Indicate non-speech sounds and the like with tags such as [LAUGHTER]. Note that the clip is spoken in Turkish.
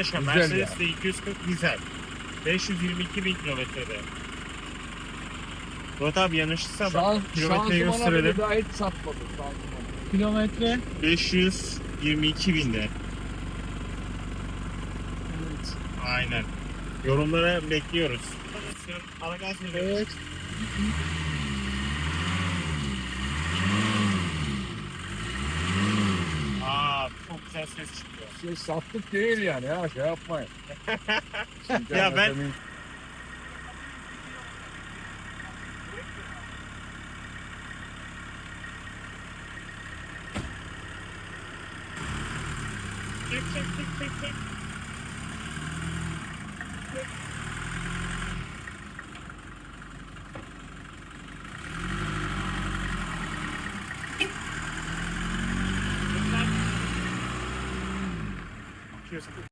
Arkadaşlar Güzel Mercedes de 240 dizel. 522 bin kilometrede. Murat abi yanlışırsa bak Şan, kilometreyi şanzımana bile gösterelim. daha hiç şanzımanı. Kilometre. 522 binde. Evet. Aynen. Yorumlara bekliyoruz. Veriyoruz. Evet. Güzel ses çıkıyor. Şey sattık değil yani ya şey yapmayın. [LAUGHS] Ya ben- Çek çek çek çek çek. Cheers.